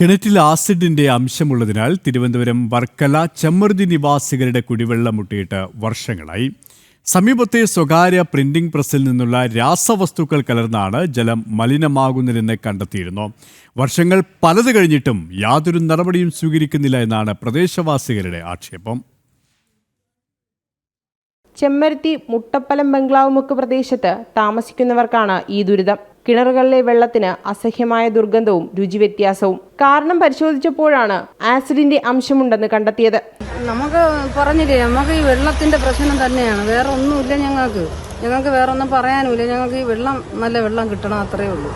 കിണറ്റിൽ ആസിഡിന്റെ അംശമുള്ളതിനാൽ തിരുവനന്തപുരം വർക്കല ചെമ്മറുതി നിവാസികളുടെ കുടിവെള്ളം മുട്ടിയിട്ട് വർഷങ്ങളായി. സമീപത്തെ സ്വകാര്യ പ്രിന്റിംഗ് പ്രസ്സിൽ നിന്നുള്ള രാസവസ്തുക്കൾ കലർന്നാണ് ജലം മലിനമാകുന്നതെന്ന് കണ്ടെത്തിയിരുന്നു. വർഷങ്ങൾ പലത് കഴിഞ്ഞിട്ടും യാതൊരു നടപടിയും സ്വീകരിക്കുന്നില്ല എന്നാണ് പ്രദേശവാസികളുടെ ആക്ഷേപം. ചെമ്മരത്തി മുട്ടപ്പലം ബംഗ്ലാവ് മുക്ക് പ്രദേശത്ത് താമസിക്കുന്നവർക്കാണ് ഈ ദുരിതം. കിണറുകളിലെ വെള്ളത്തിന് അസഹ്യമായ ദുർഗന്ധവും രുചിവ്യത്യാസവും. കാരണം പരിശോധിച്ചപ്പോഴാണ് ആസിഡിന്റെ അംശമുണ്ടെന്ന് കണ്ടെത്തിയത്. നമുക്ക് പറഞ്ഞില്ലേ നമുക്ക് ഈ വെള്ളത്തിന്റെ പ്രശ്നം തന്നെയാണ്. വേറെ ഒന്നുമില്ല ഞങ്ങൾക്ക്. ഞങ്ങൾക്ക് വേറെ ഒന്നും പറയാനുമില്ല. ഞങ്ങൾക്ക് ഈ വെള്ളം നല്ല വെള്ളം കിട്ടണം അത്രേ ഉള്ളൂ.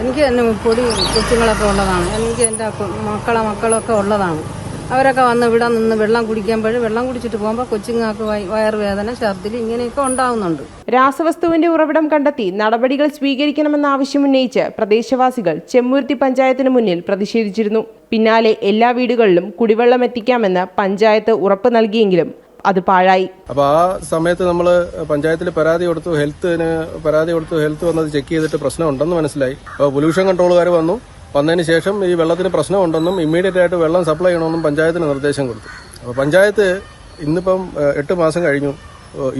എനിക്ക് തന്നെ പൊടി കൊച്ചുങ്ങളൊക്കെ ഉള്ളതാണ്. എനിക്ക് എന്റെ മക്കളെ മക്കളൊക്കെ ഉള്ളതാണ്. അവരൊക്കെ വന്ന് ഇവിടെ നിന്ന് വെള്ളം കുടിക്കുമ്പോൾ വെള്ളം കുടിച്ചിട്ട് പോകുമ്പോൾ കൊച്ചുങ്ങൾക്ക് വയ- വയറുവേദന ഛർദിൽ ഇങ്ങനെയൊക്കെ ഉണ്ടാവുന്നുണ്ട്. രാസവസ്തുവിന്റെ ഉറവിടം കണ്ടെത്തി നടപടികൾ സ്വീകരിക്കണമെന്ന ആവശ്യമുന്നയിച്ച് പ്രദേശവാസികൾ ചെമ്മൂർത്തി പഞ്ചായത്തിന് മുന്നിൽ പ്രതിഷേധിച്ചിരുന്നു. പിന്നാലെ എല്ലാ വീടുകളിലും കുടിവെള്ളം എത്തിക്കാമെന്ന് പഞ്ചായത്ത് ഉറപ്പ് നൽകിയെങ്കിലും അത് പാഴായി. അപ്പൊ ആ സമയത്ത് നമ്മൾ പഞ്ചായത്തിൽ പരാതി കൊടുത്തു ഹെൽത്തിന് പരാതി കൊടുത്തു ഹെൽത്ത് വന്നത് ചെക്ക് ചെയ്തിട്ട് പ്രശ്നം ഉണ്ടെന്ന് മനസ്സിലായി. അപ്പോൾ പൊല്യൂഷൻ കൺട്രോളുകാർ വന്നു. വന്നതിന് ശേഷം ഈ വെള്ളത്തിന് പ്രശ്നമുണ്ടെന്നും ഇമ്മീഡിയറ്റ് ആയിട്ട് വെള്ളം സപ്ലൈ ചെയ്യണമെന്നും പഞ്ചായത്തിന് നിർദ്ദേശം കൊടുത്തു. അപ്പോൾ പഞ്ചായത്ത് ഇന്നിപ്പം എട്ട് മാസം കഴിഞ്ഞു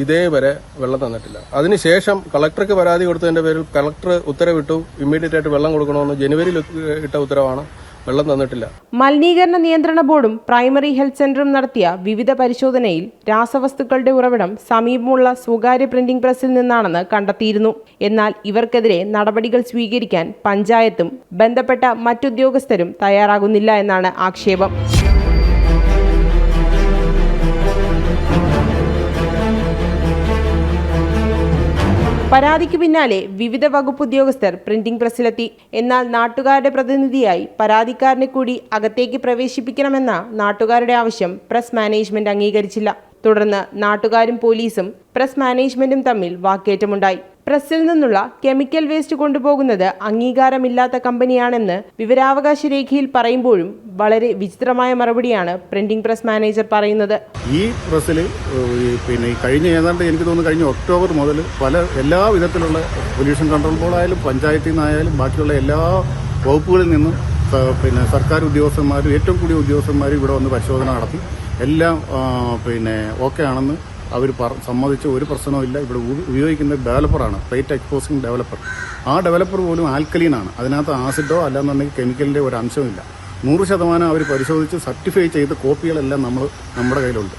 ഇതേവരെ വെള്ളം തന്നിട്ടില്ല. അതിനുശേഷം കളക്ടർക്ക് പരാതി കൊടുത്തതിന്റെ പേരിൽ കളക്ടർ ഉത്തരവിട്ടു ഇമ്മീഡിയറ്റ് ആയിട്ട് വെള്ളം കൊടുക്കണമെന്ന് ജനുവരിയിൽ ഇട്ട ഉത്തരവാണ്. വെള്ളം തന്നിട്ടില്ല. മലിനീകരണ നിയന്ത്രണ ബോർഡും പ്രൈമറി ഹെൽത്ത് സെന്ററും നടത്തിയ വിവിധ പരിശോധനയിൽ രാസവസ്തുക്കളുടെ ഉറവിടം സമീപമുള്ള സ്വകാര്യ പ്രിന്റിംഗ് പ്രസിൽ നിന്നാണെന്ന് കണ്ടെത്തിയിരുന്നു. എന്നാൽ ഇവർക്കെതിരെ നടപടികൾ സ്വീകരിക്കാൻ പഞ്ചായത്തും ബന്ധപ്പെട്ട മറ്റുദ്യോഗസ്ഥരും തയ്യാറാകുന്നില്ല എന്നാണ് ആക്ഷേപം. പരാതിക്ക് പിന്നാലെ വിവിധ വകുപ്പ് ഉദ്യോഗസ്ഥർ പ്രിന്റിംഗ് പ്രസ്സിലെത്തി. എന്നാൽ നാട്ടുകാരുടെ പ്രതിനിധിയായി പരാതിക്കാരനെ കൂടി അകത്തേക്ക് പ്രവേശിപ്പിക്കണമെന്ന നാട്ടുകാരുടെ ആവശ്യം പ്രസ് മാനേജ്മെന്റ് അംഗീകരിച്ചില്ല. തുടർന്ന് നാട്ടുകാരും പോലീസും പ്രസ് മാനേജ്മെന്റും തമ്മിൽ വാക്കേറ്റമുണ്ടായി. പ്രസ്സിൽ നിന്നുള്ള കെമിക്കൽ വേസ്റ്റ് കൊണ്ടുപോകുന്നത് അംഗീകാരമില്ലാത്ത കമ്പനിയാണെന്ന് വിവരാവകാശ രേഖയിൽ പറയുമ്പോഴും വളരെ വിചിത്രമായ മറുപടിയാണ് പ്രിന്റിംഗ് പ്രസ് മാനേജർ പറയുന്നത്. ഈ പ്രസ്സിൽ പിന്നെ കഴിഞ്ഞ ഏതാണ്ട് എനിക്ക് തോന്നുന്നു കഴിഞ്ഞ ഒക്ടോബർ മുതൽ പല എല്ലാ വിധത്തിലുള്ള പൊല്യൂഷൻ കൺട്രോൾ ബോർഡായാലും പഞ്ചായത്തിൽ നിന്നായാലും ബാക്കിയുള്ള എല്ലാ വകുപ്പുകളിൽ നിന്നും പിന്നെ സർക്കാർ ഉദ്യോഗസ്ഥന്മാരും ഏറ്റവും കൂടിയ ഉദ്യോഗസ്ഥന്മാരും ഇവിടെ വന്ന് പരിശോധന നടത്തി. എല്ലാം പിന്നെ ഓക്കെ ആണെന്ന് അവർ സമ്മതിച്ച ഒരു പ്രശ്നവുമില്ല ഇവിടെ ഉപ- ഉപയോഗിക്കുന്ന ഡെവലപ്പറാണ് പ്ലേറ്റ് എക്സ്പോസിംഗ് ഡെവലപ്പർ ആ ഡെവലപ്പർ പോലും ആൽക്കലീനാണ്. അതിനകത്ത് ആസിഡോ അല്ലാന്നുണ്ടെങ്കിൽ കെമിക്കലിന്റെ ഒരു അംശമില്ല നൂറ് ശതമാനം അവർ പരിശോധിച്ച് സർട്ടിഫൈ ചെയ്ത കോപ്പികളെല്ലാം നമ്മൾ നമ്മുടെ കയ്യിലുണ്ട്.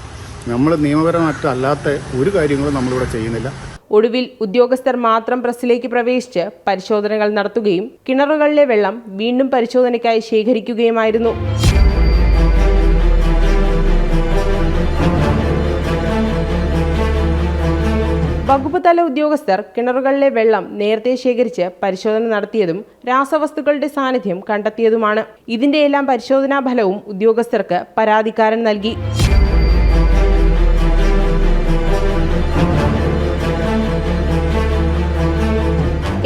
നമ്മൾ നിയമപരമായിട്ട് അല്ലാത്ത ഒരു കാര്യങ്ങളും നമ്മളിവിടെ ചെയ്യുന്നില്ല. ഒടുവിൽ ഉദ്യോഗസ്ഥർ മാത്രം പ്രസ്സിലേക്ക് പ്രവേശിച്ച് പരിശോധനകൾ നടത്തുകയും കിണറുകളിലെ വെള്ളം വീണ്ടും പരിശോധനയ്ക്കായി ശേഖരിക്കുകയുമായിരുന്നു. വകുപ്പ് തല ഉദ്യോഗസ്ഥർ കിണറുകളിലെ വെള്ളം നേരത്തെ ശേഖരിച്ച് പരിശോധന നടത്തിയതും രാസവസ്തുക്കളുടെ സാന്നിധ്യം കണ്ടെത്തിയതുമാണ്. ഇതിന്റെയെല്ലാം പരിശോധനാ ഫലവും ഉദ്യോഗസ്ഥർക്ക് പരാതിക്കാരൻ നൽകി.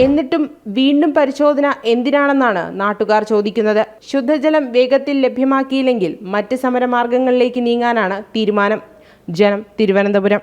എന്നിട്ടും വീണ്ടും പരിശോധന എന്തിനാണെന്നാണ് നാട്ടുകാർ ചോദിക്കുന്നത്. ശുദ്ധജലം വേഗത്തിൽ ലഭ്യമാക്കിയില്ലെങ്കിൽ മറ്റ് സമരമാർഗങ്ങളിലേക്ക് നീങ്ങാനാണ് തീരുമാനം. ജനം തിരുവനന്തപുരം.